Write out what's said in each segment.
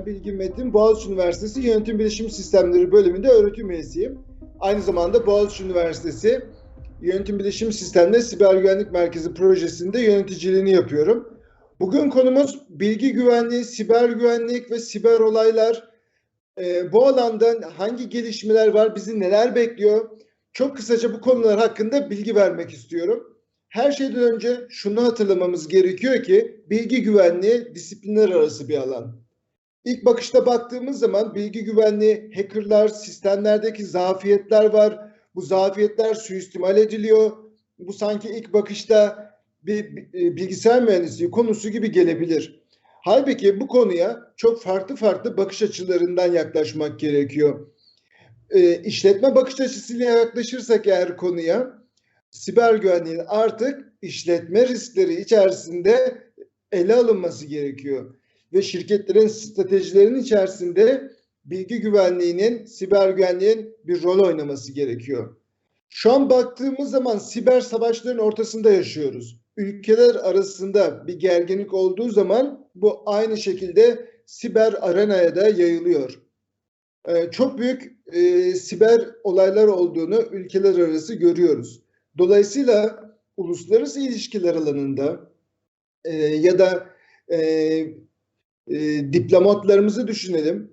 Ben Bilgi Metin, Boğaziçi Üniversitesi Yönetim Bilişim Sistemleri bölümünde öğretim üyesiyim. Aynı zamanda Boğaziçi Üniversitesi Yönetim Bilişim Sistemleri Siber Güvenlik Merkezi projesinde yöneticiliğini yapıyorum. Bugün konumuz bilgi güvenliği, siber güvenlik ve siber olaylar. Ee, bu alanda hangi gelişmeler var, bizi neler bekliyor? Çok kısaca bu konular hakkında bilgi vermek istiyorum. Her şeyden önce şunu hatırlamamız gerekiyor ki bilgi güvenliği disiplinler arası bir alan. İlk bakışta baktığımız zaman bilgi güvenliği, hackerlar, sistemlerdeki zafiyetler var. Bu zafiyetler suistimal ediliyor. Bu sanki ilk bakışta bir bilgisayar mühendisliği konusu gibi gelebilir. Halbuki bu konuya çok farklı farklı bakış açılarından yaklaşmak gerekiyor. E, işletme bakış açısıyla yaklaşırsak eğer konuya, siber güvenliğin artık işletme riskleri içerisinde ele alınması gerekiyor. Ve şirketlerin stratejilerinin içerisinde bilgi güvenliğinin, siber güvenliğin bir rol oynaması gerekiyor. Şu an baktığımız zaman siber savaşların ortasında yaşıyoruz. Ülkeler arasında bir gerginlik olduğu zaman bu aynı şekilde siber arenaya da yayılıyor. Ee, çok büyük e, siber olaylar olduğunu ülkeler arası görüyoruz. Dolayısıyla uluslararası ilişkiler alanında e, ya da e, e, diplomatlarımızı düşünelim.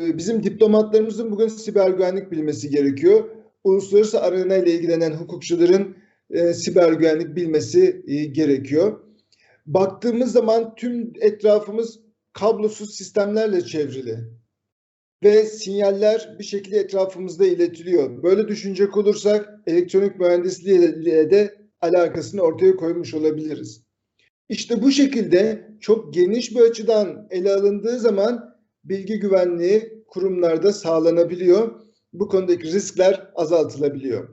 E, bizim diplomatlarımızın bugün siber güvenlik bilmesi gerekiyor. Uluslararası arena ile ilgilenen hukukçuların e, siber güvenlik bilmesi e, gerekiyor. Baktığımız zaman tüm etrafımız kablosuz sistemlerle çevrili ve sinyaller bir şekilde etrafımızda iletiliyor. Böyle düşünecek olursak elektronik mühendisliğiyle de alakasını ortaya koymuş olabiliriz. İşte bu şekilde çok geniş bir açıdan ele alındığı zaman bilgi güvenliği kurumlarda sağlanabiliyor. Bu konudaki riskler azaltılabiliyor.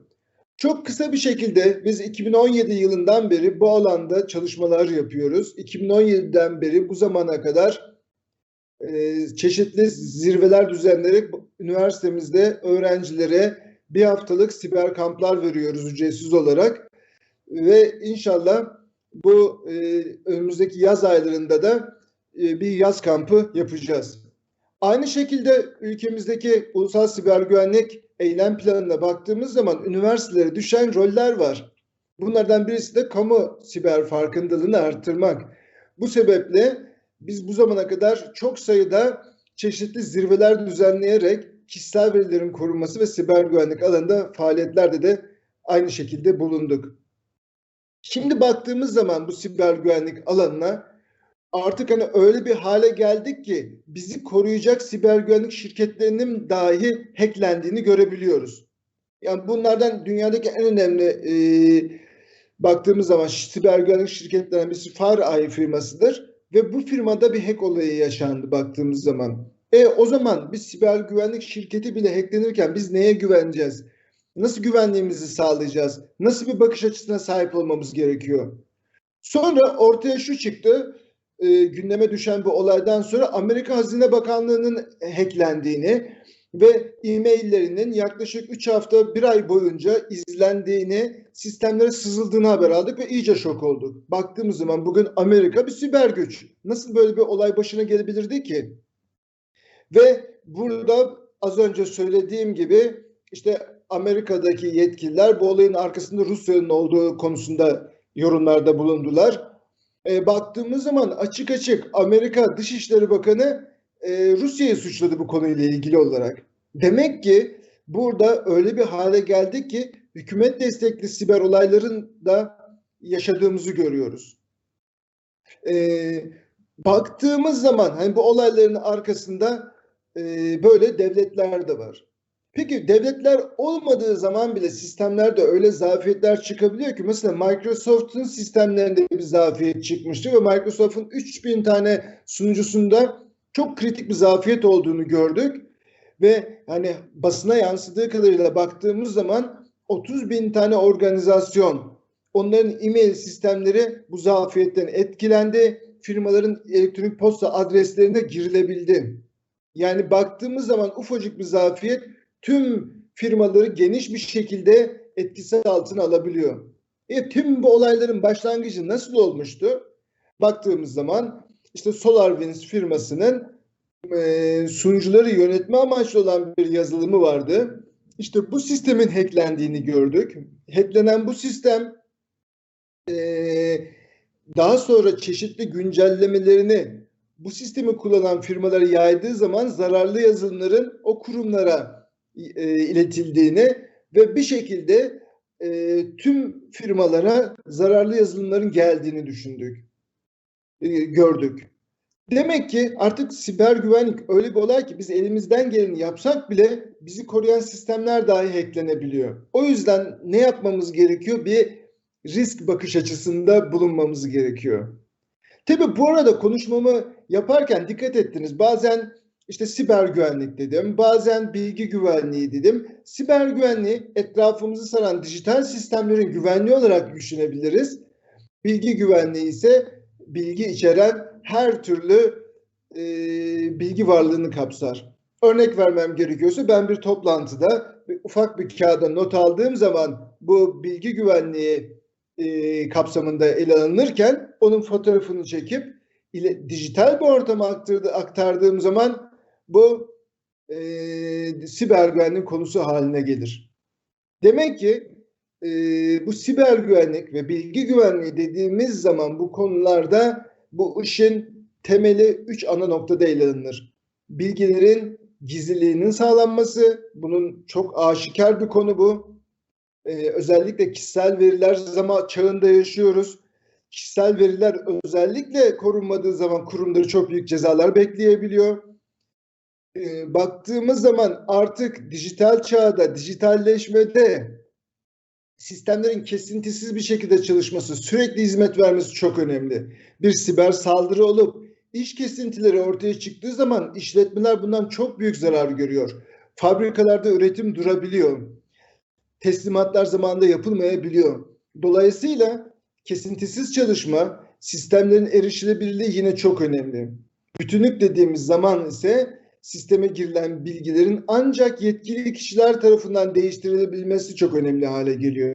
Çok kısa bir şekilde biz 2017 yılından beri bu alanda çalışmalar yapıyoruz. 2017'den beri bu zamana kadar e, çeşitli zirveler düzenleyerek üniversitemizde öğrencilere bir haftalık siber kamplar veriyoruz ücretsiz olarak. Ve inşallah bu e, önümüzdeki yaz aylarında da e, bir yaz kampı yapacağız. Aynı şekilde ülkemizdeki ulusal siber güvenlik eylem planına baktığımız zaman üniversitelere düşen roller var. Bunlardan birisi de kamu siber farkındalığını arttırmak. Bu sebeple biz bu zamana kadar çok sayıda çeşitli zirveler düzenleyerek kişisel verilerin korunması ve siber güvenlik alanında faaliyetlerde de aynı şekilde bulunduk. Şimdi baktığımız zaman bu siber güvenlik alanına artık hani öyle bir hale geldik ki bizi koruyacak siber güvenlik şirketlerinin dahi hacklendiğini görebiliyoruz. Yani bunlardan dünyadaki en önemli e, baktığımız zaman siber güvenlik şirketlerinden birisi FireEye firmasıdır ve bu firmada bir hack olayı yaşandı baktığımız zaman. E o zaman bir siber güvenlik şirketi bile hacklenirken biz neye güveneceğiz? Nasıl güvenliğimizi sağlayacağız? Nasıl bir bakış açısına sahip olmamız gerekiyor? Sonra ortaya şu çıktı. E, gündeme düşen bu olaydan sonra Amerika Hazine Bakanlığı'nın hacklendiğini ve e-maillerinin yaklaşık 3 hafta 1 ay boyunca izlendiğini, sistemlere sızıldığını haber aldık ve iyice şok olduk. Baktığımız zaman bugün Amerika bir siber güç. Nasıl böyle bir olay başına gelebilirdi ki? Ve burada az önce söylediğim gibi işte Amerika'daki yetkililer bu olayın arkasında Rusya'nın olduğu konusunda yorumlarda bulundular. E, baktığımız zaman açık açık Amerika Dışişleri Bakanı e, Rusya'yı suçladı bu konuyla ilgili olarak. Demek ki burada öyle bir hale geldik ki hükümet destekli siber olayların da yaşadığımızı görüyoruz. E, baktığımız zaman hani bu olayların arkasında e, böyle devletler de var. Peki devletler olmadığı zaman bile sistemlerde öyle zafiyetler çıkabiliyor ki mesela Microsoft'un sistemlerinde bir zafiyet çıkmıştı ve Microsoft'un 3000 tane sunucusunda çok kritik bir zafiyet olduğunu gördük ve hani basına yansıdığı kadarıyla baktığımız zaman 30 bin tane organizasyon onların e-mail sistemleri bu zafiyetten etkilendi. Firmaların elektronik posta adreslerine girilebildi. Yani baktığımız zaman ufacık bir zafiyet tüm firmaları geniş bir şekilde etkisi altına alabiliyor. E, tüm bu olayların başlangıcı nasıl olmuştu? Baktığımız zaman işte SolarWinds firmasının e, sunucuları yönetme amaçlı olan bir yazılımı vardı. İşte bu sistemin hacklendiğini gördük. Hacklenen bu sistem e, daha sonra çeşitli güncellemelerini bu sistemi kullanan firmalara yaydığı zaman zararlı yazılımların o kurumlara e, iletildiğini ve bir şekilde e, tüm firmalara zararlı yazılımların geldiğini düşündük, e, gördük. Demek ki artık siber güvenlik öyle bir olay ki biz elimizden geleni yapsak bile bizi koruyan sistemler dahi hacklenebiliyor. O yüzden ne yapmamız gerekiyor? Bir risk bakış açısında bulunmamız gerekiyor. Tabi bu arada konuşmamı yaparken dikkat ettiniz. Bazen işte siber güvenlik dedim, bazen bilgi güvenliği dedim. Siber güvenliği etrafımızı saran dijital sistemlerin güvenliği olarak düşünebiliriz. Bilgi güvenliği ise bilgi içeren her türlü e, bilgi varlığını kapsar. Örnek vermem gerekiyorsa ben bir toplantıda bir, ufak bir kağıda not aldığım zaman bu bilgi güvenliği e, kapsamında ele alınırken onun fotoğrafını çekip ile, dijital bir ortama aktardı, aktardığım zaman bu e, siber güvenlik konusu haline gelir. Demek ki e, bu siber güvenlik ve bilgi güvenliği dediğimiz zaman bu konularda bu işin temeli üç ana noktada ele alınır. Bilgilerin gizliliğinin sağlanması, bunun çok aşikar bir konu bu. Ee, özellikle kişisel veriler zaman çağında yaşıyoruz. Kişisel veriler özellikle korunmadığı zaman kurumları çok büyük cezalar bekleyebiliyor. Ee, baktığımız zaman artık dijital çağda, dijitalleşmede sistemlerin kesintisiz bir şekilde çalışması, sürekli hizmet vermesi çok önemli. Bir siber saldırı olup iş kesintileri ortaya çıktığı zaman işletmeler bundan çok büyük zarar görüyor. Fabrikalarda üretim durabiliyor. Teslimatlar zamanında yapılmayabiliyor. Dolayısıyla kesintisiz çalışma, sistemlerin erişilebilirliği yine çok önemli. Bütünlük dediğimiz zaman ise sisteme girilen bilgilerin ancak yetkili kişiler tarafından değiştirilebilmesi çok önemli hale geliyor.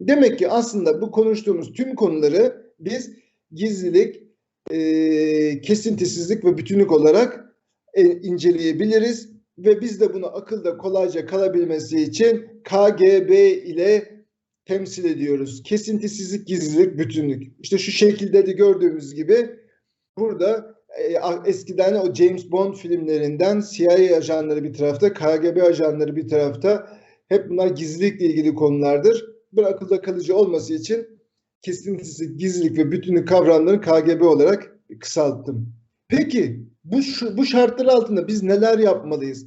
Demek ki aslında bu konuştuğumuz tüm konuları biz gizlilik, e, kesintisizlik ve bütünlük olarak e, inceleyebiliriz ve biz de bunu akılda kolayca kalabilmesi için KGB ile temsil ediyoruz. Kesintisizlik, gizlilik, bütünlük. İşte şu şekilde de gördüğümüz gibi burada eskiden o James Bond filmlerinden CIA ajanları bir tarafta, KGB ajanları bir tarafta. Hep bunlar gizlilikle ilgili konulardır. Bir akılda kalıcı olması için kesintisi, gizlilik ve bütünlük kavramlarını KGB olarak kısalttım. Peki bu, bu şartlar altında biz neler yapmalıyız?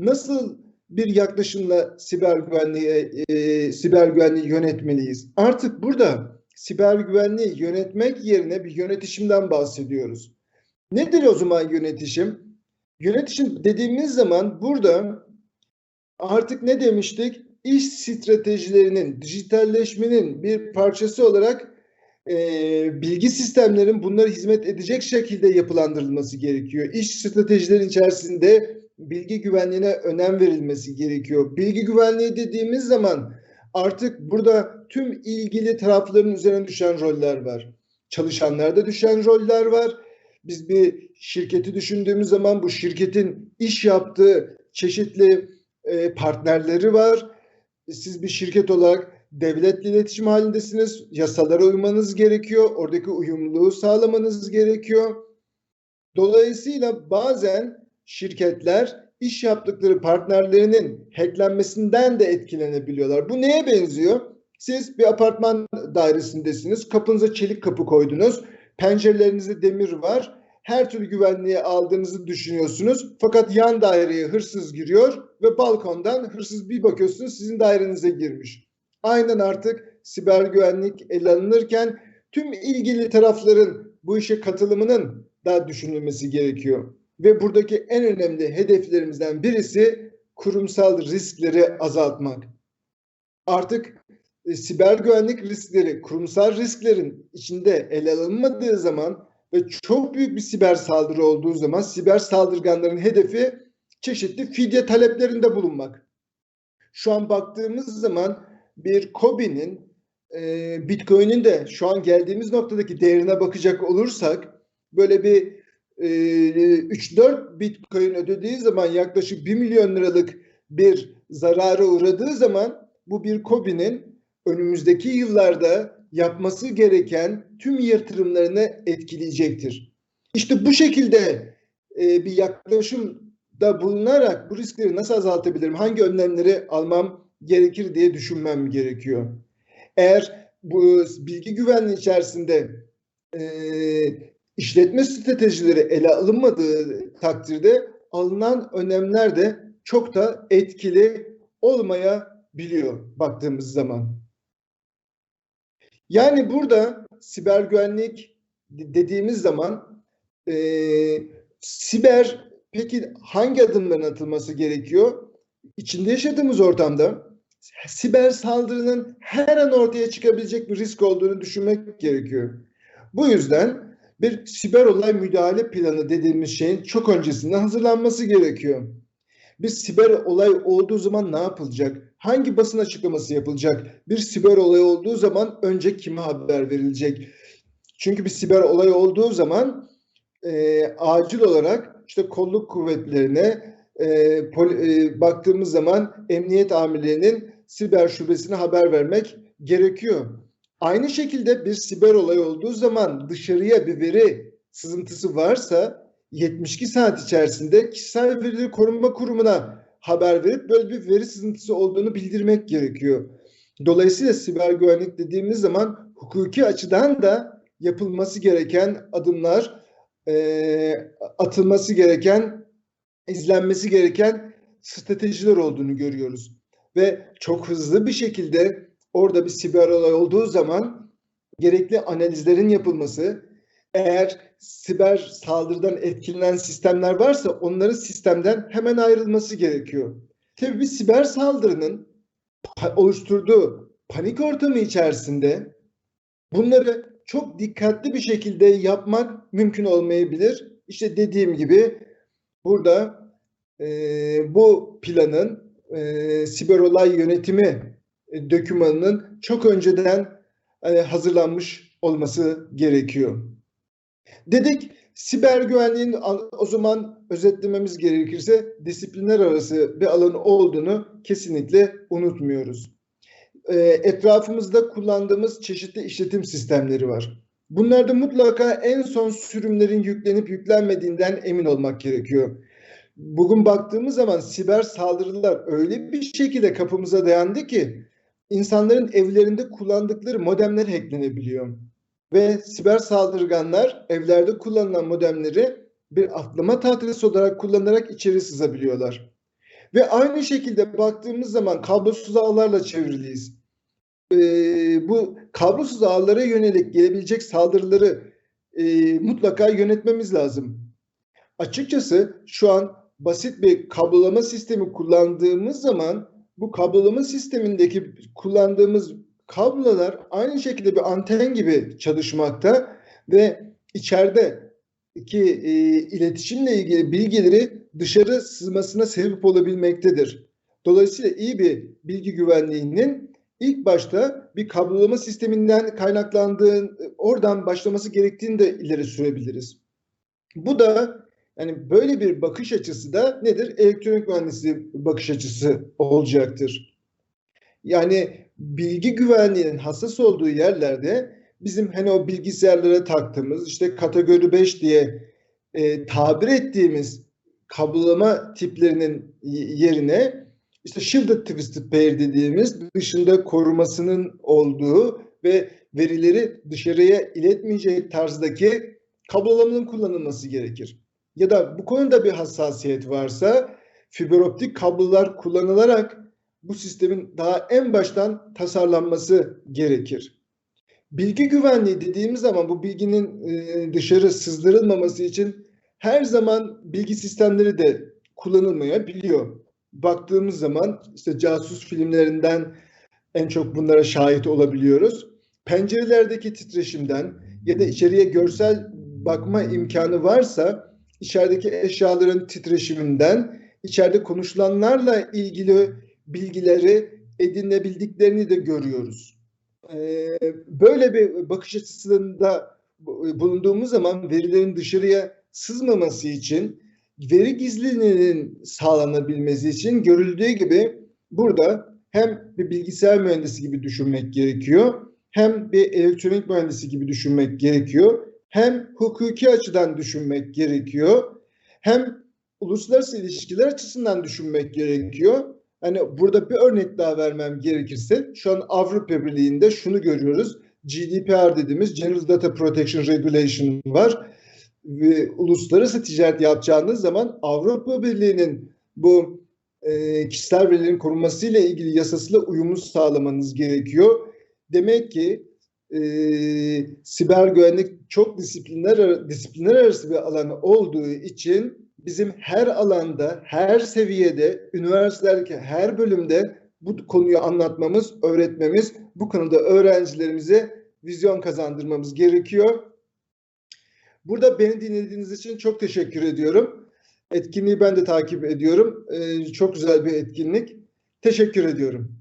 Nasıl bir yaklaşımla siber güvenliği, e, siber güvenliği yönetmeliyiz? Artık burada siber güvenliği yönetmek yerine bir yönetişimden bahsediyoruz. Nedir o zaman yönetişim? Yönetişim dediğimiz zaman burada artık ne demiştik? İş stratejilerinin, dijitalleşmenin bir parçası olarak e, bilgi sistemlerin bunlara hizmet edecek şekilde yapılandırılması gerekiyor. İş stratejilerin içerisinde bilgi güvenliğine önem verilmesi gerekiyor. Bilgi güvenliği dediğimiz zaman artık burada tüm ilgili tarafların üzerine düşen roller var. Çalışanlarda düşen roller var biz bir şirketi düşündüğümüz zaman bu şirketin iş yaptığı çeşitli e, partnerleri var. Siz bir şirket olarak devletle iletişim halindesiniz. Yasalara uymanız gerekiyor. Oradaki uyumluluğu sağlamanız gerekiyor. Dolayısıyla bazen şirketler iş yaptıkları partnerlerinin hacklenmesinden de etkilenebiliyorlar. Bu neye benziyor? Siz bir apartman dairesindesiniz. Kapınıza çelik kapı koydunuz. Pencerelerinizde demir var. Her türlü güvenliği aldığınızı düşünüyorsunuz. Fakat yan daireye hırsız giriyor ve balkondan hırsız bir bakıyorsunuz sizin dairenize girmiş. Aynen artık siber güvenlik ele alınırken tüm ilgili tarafların bu işe katılımının da düşünülmesi gerekiyor. Ve buradaki en önemli hedeflerimizden birisi kurumsal riskleri azaltmak. Artık e, siber güvenlik riskleri, kurumsal risklerin içinde ele alınmadığı zaman ve çok büyük bir siber saldırı olduğu zaman siber saldırganların hedefi çeşitli fidye taleplerinde bulunmak. Şu an baktığımız zaman bir Kobi'nin e, Bitcoin'in de şu an geldiğimiz noktadaki değerine bakacak olursak böyle bir e, 3-4 bitcoin ödediği zaman yaklaşık 1 milyon liralık bir zarara uğradığı zaman bu bir COBİ'nin önümüzdeki yıllarda yapması gereken tüm yatırımlarını etkileyecektir. İşte bu şekilde e, bir yaklaşımda bulunarak bu riskleri nasıl azaltabilirim, hangi önlemleri almam gerekir diye düşünmem gerekiyor. Eğer bu bilgi güvenliği içerisinde e, işletme stratejileri ele alınmadığı takdirde alınan önlemler de çok da etkili olmayabiliyor baktığımız zaman. Yani burada siber güvenlik dediğimiz zaman e, siber peki hangi adımların atılması gerekiyor? İçinde yaşadığımız ortamda siber saldırının her an ortaya çıkabilecek bir risk olduğunu düşünmek gerekiyor. Bu yüzden bir siber olay müdahale planı dediğimiz şeyin çok öncesinden hazırlanması gerekiyor. Bir siber olay olduğu zaman ne yapılacak? Hangi basın açıklaması yapılacak? Bir siber olay olduğu zaman önce kime haber verilecek? Çünkü bir siber olay olduğu zaman e, acil olarak işte kolluk kuvvetlerine e, pol, e, baktığımız zaman emniyet amirlerinin siber şubesine haber vermek gerekiyor. Aynı şekilde bir siber olay olduğu zaman dışarıya bir veri sızıntısı varsa 72 saat içerisinde kişisel verileri koruma kurumuna haber verip böyle bir veri sızıntısı olduğunu bildirmek gerekiyor. Dolayısıyla siber güvenlik dediğimiz zaman hukuki açıdan da yapılması gereken adımlar, e, atılması gereken, izlenmesi gereken stratejiler olduğunu görüyoruz. Ve çok hızlı bir şekilde orada bir siber olay olduğu zaman gerekli analizlerin yapılması, eğer siber saldırıdan etkilenen sistemler varsa onların sistemden hemen ayrılması gerekiyor. Tabii bir siber saldırının oluşturduğu panik ortamı içerisinde bunları çok dikkatli bir şekilde yapmak mümkün olmayabilir. İşte dediğim gibi burada e, bu planın e, siber olay yönetimi e, dokümanının çok önceden e, hazırlanmış olması gerekiyor. Dedik siber güvenliğin o zaman özetlememiz gerekirse disiplinler arası bir alan olduğunu kesinlikle unutmuyoruz. E, etrafımızda kullandığımız çeşitli işletim sistemleri var. Bunlarda mutlaka en son sürümlerin yüklenip yüklenmediğinden emin olmak gerekiyor. Bugün baktığımız zaman siber saldırılar öyle bir şekilde kapımıza dayandı ki insanların evlerinde kullandıkları modemler hacklenebiliyor. Ve siber saldırganlar evlerde kullanılan modemleri bir atlama tahtası olarak kullanarak içeri sızabiliyorlar. Ve aynı şekilde baktığımız zaman kablosuz ağlarla çevriliyiz. Ee, bu kablosuz ağlara yönelik gelebilecek saldırıları e, mutlaka yönetmemiz lazım. Açıkçası şu an basit bir kablolama sistemi kullandığımız zaman bu kablolama sistemindeki kullandığımız kablolar aynı şekilde bir anten gibi çalışmakta ve içerideki e, iletişimle ilgili bilgileri dışarı sızmasına sebep olabilmektedir. Dolayısıyla iyi bir bilgi güvenliğinin ilk başta bir kablolama sisteminden kaynaklandığı, oradan başlaması gerektiğini de ileri sürebiliriz. Bu da yani böyle bir bakış açısı da nedir? Elektronik mühendisliği bakış açısı olacaktır. Yani bilgi güvenliğinin hassas olduğu yerlerde bizim hani o bilgisayarlara taktığımız işte kategori 5 diye e, tabir ettiğimiz kablolama tiplerinin yerine işte shielded twisted pair dediğimiz dışında korumasının olduğu ve verileri dışarıya iletmeyecek tarzdaki kablolamanın kullanılması gerekir. Ya da bu konuda bir hassasiyet varsa fiber optik kablolar kullanılarak bu sistemin daha en baştan tasarlanması gerekir. Bilgi güvenliği dediğimiz zaman bu bilginin e, dışarı sızdırılmaması için her zaman bilgi sistemleri de kullanılmayabiliyor. Baktığımız zaman işte casus filmlerinden en çok bunlara şahit olabiliyoruz. Pencerelerdeki titreşimden ya da içeriye görsel bakma imkanı varsa içerideki eşyaların titreşiminden, içeride konuşulanlarla ilgili bilgileri edinebildiklerini de görüyoruz. Ee, böyle bir bakış açısında bulunduğumuz zaman verilerin dışarıya sızmaması için, veri gizliliğinin sağlanabilmesi için görüldüğü gibi burada hem bir bilgisayar mühendisi gibi düşünmek gerekiyor, hem bir elektronik mühendisi gibi düşünmek gerekiyor, hem hukuki açıdan düşünmek gerekiyor, hem uluslararası ilişkiler açısından düşünmek gerekiyor. Hani burada bir örnek daha vermem gerekirse şu an Avrupa Birliği'nde şunu görüyoruz. GDPR dediğimiz General Data Protection Regulation var. Ve uluslararası ticaret yapacağınız zaman Avrupa Birliği'nin bu e, kişisel verilerin korunması ile ilgili yasasıyla uyumu sağlamanız gerekiyor. Demek ki e, siber güvenlik çok disiplinler disiplinler arası bir alan olduğu için bizim her alanda, her seviyede, üniversitelerdeki her bölümde bu konuyu anlatmamız, öğretmemiz, bu konuda öğrencilerimize vizyon kazandırmamız gerekiyor. Burada beni dinlediğiniz için çok teşekkür ediyorum. Etkinliği ben de takip ediyorum. Ee, çok güzel bir etkinlik. Teşekkür ediyorum.